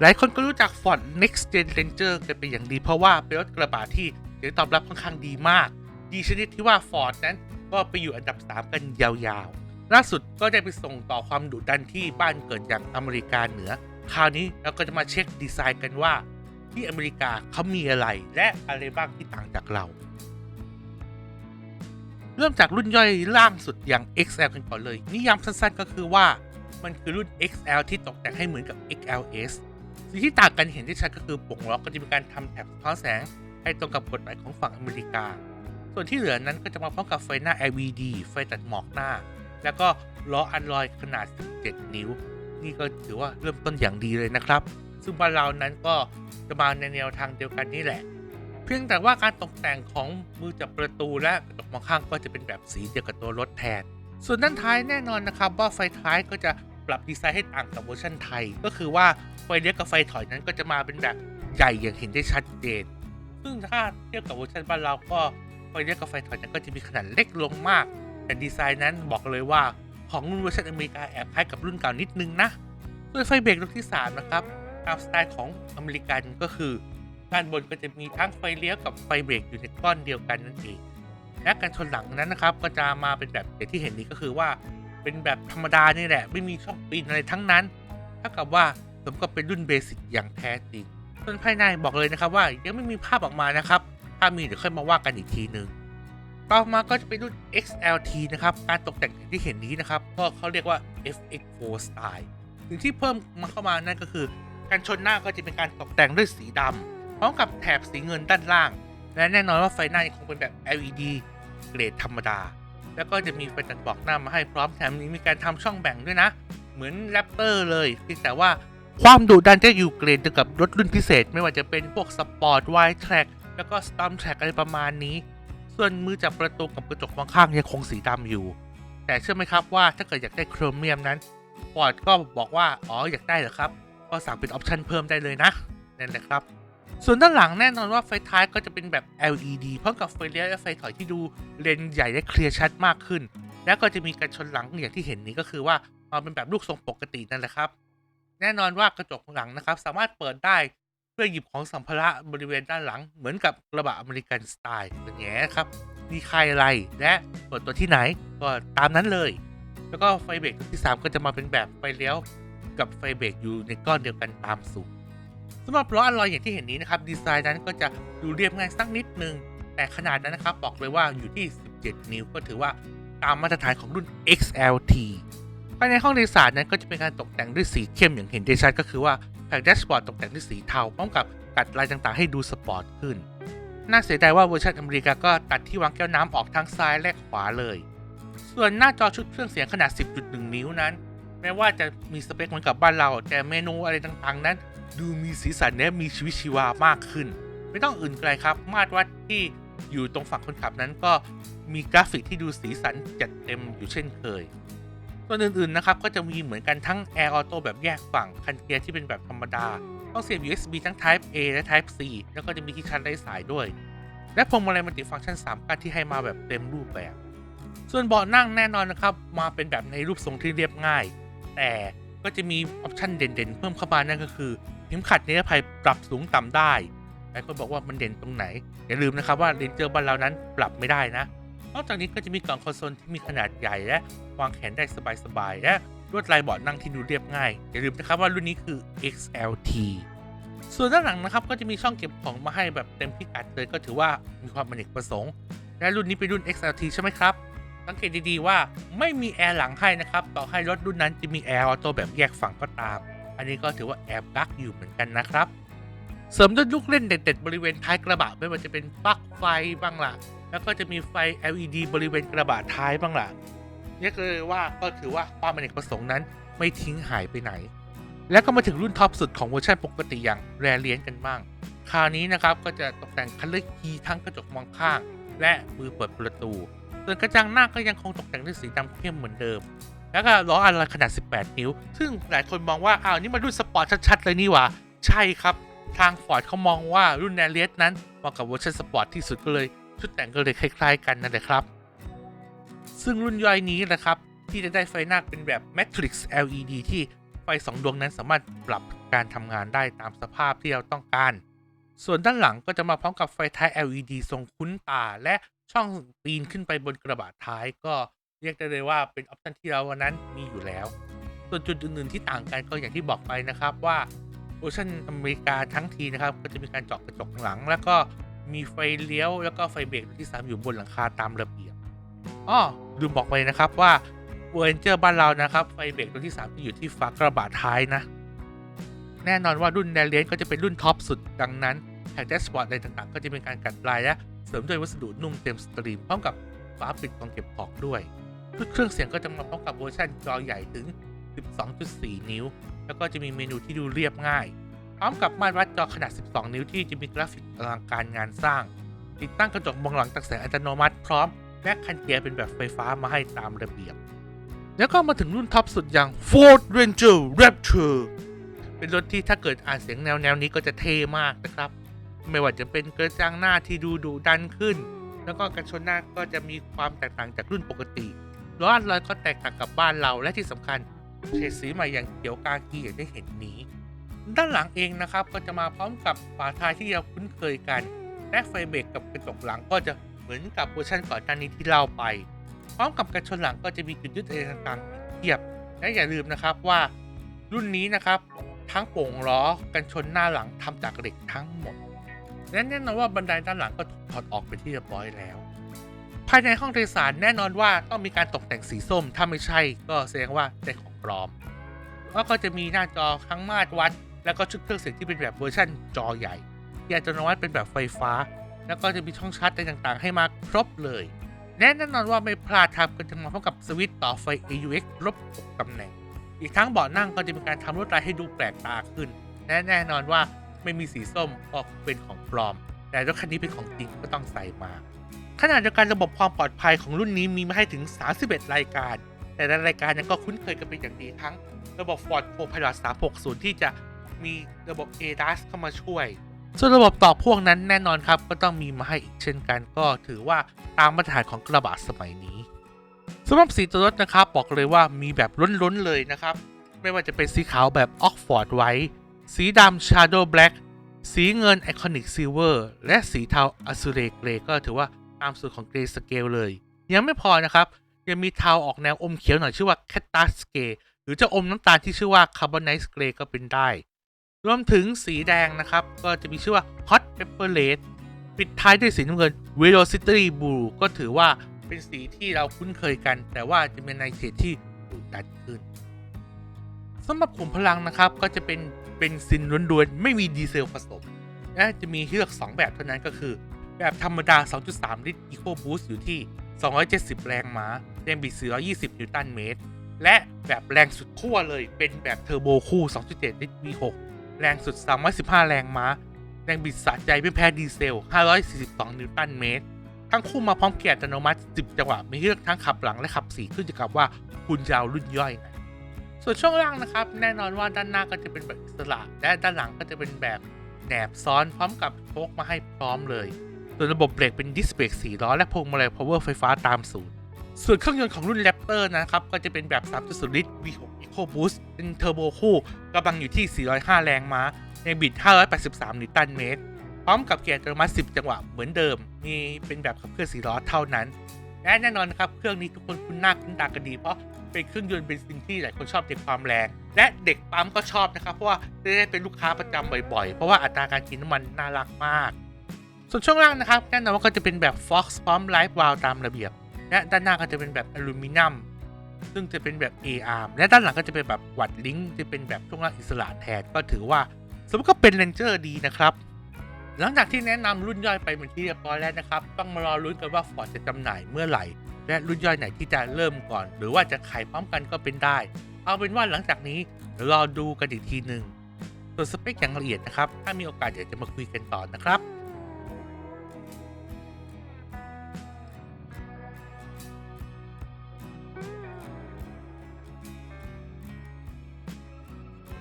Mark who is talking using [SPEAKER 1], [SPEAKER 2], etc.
[SPEAKER 1] หลายคนก็รู้จัก Ford Next Gen Ranger กันเป็นอย่างดี เพราะว่าเป็นรถกระบะที่เสียงตอบรับค่อนข้างดีมาก ดีชนิดที่ว่า Ford นั้นก็ไปอยู่อันดับ 3 กันยาวๆ ล่าสุดก็ได้ไปส่งต่อความดุดันที่บ้านเกิดอย่างอเมริกาเหนือ คราวนี้เราก็จะมาเช็คดีไซน์กันว่า ที่อเมริกาเขามีอะไร และอะไรบ้างที่ต่างจากเรา เริ่มจากรุ่นย่อยล่างสุดอย่าง XL กันก่อนเลย นิยามสั้นๆก็คือว่า มันคือรุ่น XL ที่ตกแต่งให้เหมือนกับ XLS สิ่งที่ต่างกันเห็นได้ชัดก็คือปกล้อก็จะมีการทำแถบสะท้อนแสงให้ตรงกับกฎหมายของฝั่งอเมริกา ส่วนที่เหลือนั้นก็จะมาพร้อมกับไฟหน้า LED ไฟตัดหมอกหน้า แล้วก็ล้ออันลอยขนาด 17 นิ้ว นี่ก็ถือว่าเริ่มต้นอย่างดีเลยนะครับ ซึ่งบ้านเรานั้นก็จะมาในแนวทางเดียวกันนี่แหละ เพียงแต่ว่าการตกแต่งของมือจับประตูและกระจกมองข้างก็จะเป็นแบบสีเดียวกับตัวรถแทน ส่วนด้านท้ายแน่นอนนะครับว่าไฟท้ายก็จะ ปรับดีไซน์ให้ต่างกับเวอร์ชันไทย ก็คือว่าไฟเลี้ยวกับไฟถอยนั้นก็จะมาเป็นแบบใหญ่อย่างเห็นได้ชัดเจน ซึ่งถ้าเทียบกับเวอร์ชันบ้านเราก็ไฟเลี้ยวกับไฟถอยนั้นก็จะมีขนาดเล็กลงมาก แต่ดีไซน์นั้นบอกเลยว่าของรุ่นเวอร์ชันอเมริกาแอบคล้ายกับรุ่นเก่านิดนึงนะส่วนไฟเบรกรุ่นที่ 3 นะครับตามสไตล์ของอเมริกันก็คือด้านบนก็จะมีทั้งไฟเลี้ยวกับไฟเบรกอยู่ในก้อนเดียวกันนั่นเองและการชนหลังนั้นนะครับก็จะมาเป็นแบบอย่างที่เห็นนี้ก็คือว่า เป็นแบบธรรมดานี่แหละ ไม่มีช่องปีนอะไรทั้งนั้นเท่ากับว่าสมกับเป็นรุ่นเบสิกอย่างแท้จริงส่วนภายในบอกเลยนะครับว่ายังไม่มีภาพออกมานะครับ ถ้ามีเดี๋ยวค่อยมาว่ากันอีกทีหนึ่งต่อมาก็จะเป็นรุ่น XLT นะครับ การตกแต่งที่เห็นนี้นะครับก็เขาเรียกว่า FX4 Style สิ่งที่เพิ่มมาเข้ามานั่นก็คือ การชนหน้าก็จะเป็นการตกแต่งด้วยสีดำพร้อมกับแถบสีเงินด้านล่าง และแน่นอนว่าไฟหน้ายังคงเป็นแบบ LED เกรดธรรมดา แล้วก็จะมีไฟตัดบอกหน้ามาให้พร้อมแถมนี้มีการทำช่องแบ่งด้วยนะ เหมือนแรปเตอร์เลยเพียงแต่ว่าความดุดันจะอยู่เกรดเดียวกับรถรุ่นพิเศษ ไม่ว่าจะเป็นพวกสปอร์ตไวท์แทร็กแล้วก็สตอมแทร็กอะไรประมาณนี้ ส่วนมือจับประตูกับกระจกมองข้างยังคงสีดำอยู่ แต่เชื่อไหมครับว่าถ้าเกิดอยากได้โครเมียมนั้นฟอร์ดก็บอกว่าอ๋ออยากได้เหรอครับ ก็สั่งเป็นออปชันเพิ่มได้เลยนะนั่นแหละครับ ส่วนด้านหลังแน่นอนว่าไฟท้ายก็จะเป็นแบบ LED พร้อมกับไฟเลี้ยวและไฟถอยที่ดูเลนส์ใหญ่และเคลียร์ชัดมากขึ้น แล้วก็จะมีการชนหลังอย่างที่เห็นนี้ก็คือว่ามาเป็นแบบลูกทรงปกตินั่นแหละครับ แน่นอนว่ากระจกหลังนะครับ สามารถเปิดได้เพื่อหยิบของสัมภาระบริเวณด้านหลัง เหมือนกับกระบะอเมริกันสไตล์อย่างเงี้ยครับมีใครอะไรและเปิดตัวที่ไหนก็ตามนั้นเลย แล้วก็ไฟเบรกตัวที่ 3 ก็จะมาเป็นแบบไฟเลี้ยวกับไฟเบรกอยู่ในก้อนเดียวกันตามสูตร สำหรับล้ออลลอยอย่างที่เห็นนี้นะครับดีไซน์นั้นก็จะดูเรียบง่ายสักนิดนึง แต่ขนาดนั้นนะครับบอกเลยว่าอยู่ที่ 17 นิ้วก็ถือว่าตามมาตรฐานของรุ่น XLT ภายในห้องโดยสารนั้นก็จะเป็นการตกแต่งด้วยสีเข้มอย่างเห็นได้ชัดก็คือว่าแผงแดชบอร์ดตกแต่งด้วยสีเทาพร้อมกับกัดลายต่างๆ ให้ดูสปอร์ตขึ้น น่าเสียดายว่าเวอร์ชันอเมริกาก็ตัดที่วางแก้วน้ำออกทั้งซ้ายและขวาเลย ส่วนหน้าจอชุดเครื่องเสียงขนาด 10.1 นิ้วนั้น แม้ว่าจะมีสเปคเหมือนกับบ้านเรา แต่เมนูอะไรต่างๆ นั้น ดูมีสีสันและมีชีวิตชีวามากขึ้น ไม่ต้องอื่นไกลครับ มาตรวัดที่อยู่ตรงฝั่งคนขับนั้นก็มีกราฟิกที่ดูสีสันจัดเต็มอยู่เช่นเคยส่วอื่นๆนะครับก็จะมีเหมือนกันทั้ง Air Auto แบบแยกฝั่งคันเกียร์ที่เป็นแบบธรรมดา ต้องเสียบ USB ทั้ง Type A และ Type C แล้วก็จะมีที่ชาร์จไร้สายด้วย และพวงมาลัยมัลติฟังก์ชัน3การที่ให้มาแบบเต็มรูปแบบ ส่วนเบาะนั่งแน่นอนนะครับ มาเป็นแบบในรูปทรงที่เรียบง่าย แต่ก็จะมีออปชันเด่นๆ เพิ่มเข้ามานั่นก็คือ ข็มขัดนิรภัยปรับสูงต่ำได้หลายคนบอกว่ามันเด่นตรงไหน อย่าลืมนะครับว่าเรนเจอร์บ้านเรานั้นปรับไม่ได้นะ นอกจากนี้ก็จะมีกล่องคอนโซลที่มีขนาดใหญ่และวางแขนได้สบายๆและลวดลายเบาะนั่งที่ดูเรียบง่าย อย่าลืมนะครับว่ารุ่นนี้คือ XLT ส่วนด้านหลังนะครับก็จะมีช่องเก็บของมาให้แบบเต็มพิกัดเลยก็ถือว่ามีความอเนกประสงค์ และรุ่นนี้เป็นรุ่น XLT ใช่ไหมครับ สังเกตดีๆว่าไม่มีแอร์หลังให้นะครับ ต่อให้รถรุ่นนั้นจะมีแอร์ออโต้แบบแยกฝั่งก็ตาม อันนี้ก็ถือว่าแอบกักอยู่เหมือนกันนะครับ เสริมด้วยลูกเล่นเด็ดๆบริเวณท้ายกระบะไม่ว่าจะเป็นปลั๊กไฟบ้างล่ะ แล้วก็จะมีไฟ LED บริเวณกระบะท้ายบ้างล่ะเรียกเลยว่าก็ถือว่าความอเนกประสงค์นั้นไม่ทิ้งหายไปไหน แล้วก็มาถึงรุ่นท็อปสุดของเวอร์ชันปกติอย่างแรเลียนกันบ้าง คราวนี้นะครับก็จะตกแต่งคันเลือกคีย์ทั้งกระจกมองข้าง และมือเปิดประตู ส่วนกระจังหน้าก็ยังคงตกแต่งด้วยสีดำเข้มเหมือนเดิม แล้วก็ล้ออัลลอยขนาด 18 นิ้ว ซึ่งหลายคนมองว่าอ้าวนี่มันรุ่นสปอร์ตชัดๆเลยนี่หว่าใช่ครับทางฟอร์ดเขามองว่ารุ่นแนเลียสนั้นเหมาะกับเวอร์ชันสปอร์ตที่สุดก็เลยชุดแต่งก็เลยคล้ายๆ กันนั่นแหละครับ ซึ่งรุ่นย่อยนี้นะครับ ที่จะได้ไฟหน้าเป็นแบบ Matrix LED ที่ไฟ2ดวงนั้นสามารถปรับกการทำงานได้ตามสภาพที่เราต้องการ ส่วนด้านหลังก็จะมาพร้อมกับไฟท้าย LED ทรงคุ้นตา และช่องปีนขึ้นไปบนกระบะท้ายก็ เรียกได้เลยว่าเป็นออปชันที่เราวันนั้นมีอยู่แล้ว ส่วนจุดอื่นๆที่ต่างกันก็อย่างที่บอกไปนะครับว่าเวอร์ชันอเมริกาทั้งทีนะครับก็จะมีการเจาะกระจกหลัง แล้วก็มีไฟเลี้ยวแล้วก็ไฟเบรกที่สามอยู่บนหลังคาตามระเบียบอ้อลืมบอกไปนะครับว่าเวอร์เจอร์บ้านเรานะครับไฟเบรกตัวที่3จะอยู่ที่ฝากระบะท้ายนะ แน่นอนว่ารุ่นแดเลียนก็จะเป็นรุ่นท็อปสุดดังนั้นแผ่นแดชบอร์ดอะไรต่างๆ ก็จะเป็นการกัดลายและเสริมด้วยวัสดุนุ่มเต็มสตรีมพร้อมกับฝาปิดกองเก็บของด้วย ชุดเครื่องเสียงก็จะมาพร้อมกับเวอร์ชันจอใหญ่ถึง 12.4 นิ้ว แล้วก็จะมีเมนูที่ดูเรียบง่าย พร้อมกับมาตรวัดจอขนาด 12 นิ้วที่จะมีกราฟิกอลังการงานสร้าง ติดตั้งกระจกมองหลังตักแสงอัตโนมัติพร้อมและคันเกียร์เป็นแบบไฟฟ้ามาให้ตามระเบียบ แล้วก็มาถึงรุ่นท็อปสุดอย่าง Ford Ranger Rapture เป็นรถที่ถ้าเกิดอ่านเสียงแนวแนวนี้ก็จะเท่มากนะครับ ไม่ว่าจะเป็นกระจังหน้าที่ดูดุดันขึ้น แล้วก็กันชนหน้าก็จะมีความแตกต่างจากรุ่นปกติ ล้ออันลอยก็แตกต่างกับบ้านเราและที่สำคัญเฉดสีใหม่อย่างเขียวกากีอย่างได้เห็นนี้ ด้านหลังเองนะครับก็จะมาพร้อมกับฝาท้ายที่เราคุ้นเคยกันและไฟเบรกกับกระจกหลังก็จะเหมือนกับเวอร์ชันก่อนหน้านี้ที่เล่าไป พร้อมกับกันชนหลังก็จะมีจุดยึดอะไรต่างๆเทียบ และอย่าลืมนะครับว่า รุ่นนี้นะครับทั้งโป่งล้อกันชนหน้าหลังทำจากเหล็กทั้งหมดและแน่นอนว่าบันไดด้านหลังก็ถอดออกไปที่เรียบร้อยแล้ว ภายในห้องโดยสารแน่นอนว่าต้องมีการตกแต่งสีส้ม ถ้าไม่ใช่ก็แสดงว่าเป็นของปลอม แล้วก็จะมีหน้าจอทั้งมาตรวัด แล้วก็ชุดเครื่องเสียงที่เป็นแบบเวอร์ชันจอใหญ่ที่อัตโนมัติเป็นแบบไฟฟ้า แล้วก็จะมีช่องชาร์จต่างๆ ให้มาครบเลยและแน่นอนว่าไม่พลาดครับก็จะมาพร้อมกับสวิตช์ต่อไฟ AUX ลบ6ตำแหน่ง อีกทั้งเบาะนั่งก็จะมีการทำลวดลายให้ดูแปลกตาขึ้น และแน่นอนว่าไม่มีสีส้มก็เป็นของปลอม แต่รถคันนี้เป็นของจริงก็ต้องใส่มา ขณะเดียวกันระบบความปลอดภัยของรุ่นนี้มีมาให้ถึง 31 รายการ แต่ละรายการนั้นก็คุ้นเคยกันเป็นอย่างดีทั้ง ระบบ Ford Copilot 360 ที่จะมีระบบ ADAS เข้ามาช่วย ส่วนระบบต่อพ่วงนั้นแน่นอนครับ ก็ต้องมีมาให้อีกเช่นกัน ก็ถือว่าตามมาตรฐานของกระบะสมัยนี้สำหรับสีตัวรถนะครับบอกเลยว่ามีแบบล้นๆเลยนะครับ ไม่ว่าจะเป็นสีขาวแบบ Oxford White สีดำ Shadow Black สีเงิน Iconic Silver และสีเทา Azure Grey ก็ถือว่า ตามสูตรของ Grey Scale เลย ยังไม่พอนะครับ ยังมีเทาออกแนวอมเขียวหน่อยชื่อว่า Cactus Grey หรือจะอมน้ำตาลที่ชื่อว่า Carbonized Grey ก็เป็นได้ รวมถึงสีแดงนะครับ ก็จะมีชื่อว่า Hot Pepper Red ปิดท้ายด้วยสีน้ำเงิน Velocity Blue ก็ถือว่าเป็นสีที่เราคุ้นเคยกัน แต่ว่าจะเป็นในเฉดที่ดุดันขึ้นสำหรับขุมพลังนะครับก็จะเป็นเบนซินล้วนๆ ไม่มีดีเซลผสมและจะมีเลือก 2 แบบเท่านั้นก็คือ แบบธรรมดา 2.3 ลิตร Eco Boost อยู่ที่ 270 แรงม้าแรงบิด420 นิวตันเมตร และแบบแรงสุดขั้วเลยเป็นแบบเทอร์โบคู่ 2.7 ลิตร V6 แรงสุด 315 แรงม้า แรงบิดสะใจไม่แพ้ดีเซล 542 นิวตันเมตร ทั้งคู่มาพร้อมเกียร์อัตโนมัติ 10 จังหวะมีเลือกทั้งขับหลังและขับ4ขึ้นอยู่กับว่าคุณจะเอารุ่นย่อยไหนส่วนช่วงล่างนะครับ แน่นอนว่าด้านหน้าก็จะเป็นแบบอิสระ และด้านหลังก็จะเป็นแบบแหนบซ้อนพร้อมกับโชคมาให้พร้อมเลย ส่วนระบบเบรกเป็นดิสเบรก4ล้อ และพวงมาลัย power ไฟฟ้าตามสูตร ส่วนเครื่องยนต์ของรุ่น Raptor นะครับ ก็จะเป็นแบบ 3.0 ลิตร V6 Eco Boost เป็นเทอร์โบคู่กำลังอยู่ที่ 405 แรงม้าแรงบิด 583 นิวตันเมตร พร้อมกับเกียร์อัตโนมัติ 10 จังหวะเหมือนเดิม มีเป็นแบบขับเคลื่อน4ล้อเท่านั้น และแน่นอนนะครับ เครื่องนี้ทุกคนคุ้นหน้าคุ้นตากันดีเพราะเป็นเครื่องยนต์เบนซินที่หลายคนชอบในความแรง และเด็กปั๊มก็ชอบนะครับ เพราะว่าจะได้เป็นลูกค้าประจำบ่อยๆ เพราะว่าอัตราการกินน้ำมันน่ารักมาก ส่วนช่วงล่างนะครับแน่นอนว่าก็จะเป็นแบบ Fox พร้อม Live Valve ตามระเบียบ และด้านหน้าก็จะเป็นแบบอลูมิเนียมซึ่งจะเป็นแบบ A-arm และด้านหลังก็จะเป็นแบบวัดลิงจะเป็นแบบช่วงล่างอิสระแทนก็ถือว่าสมมติก็เป็นเรนเจอร์ดีนะครับ หลังจากที่แนะนำรุ่นย่อยไปเป็นที่เรียบร้อยแล้วนะครับ ต้องมารอลุ้นกันว่า Ford จะจำหน่ายเมื่อไหร่ และรุ่นย่อยไหนที่จะเริ่มก่อน หรือว่าจะขายพร้อมกันก็เป็นได้ เอาเป็นว่าหลังจากนี้รอดูกันอีกทีหนึ่งส่วนสเปคอย่างละเอียดนะครับ ถ้ามีโอกาสเดี๋ยวจะมาคุยกันต่อนะครับ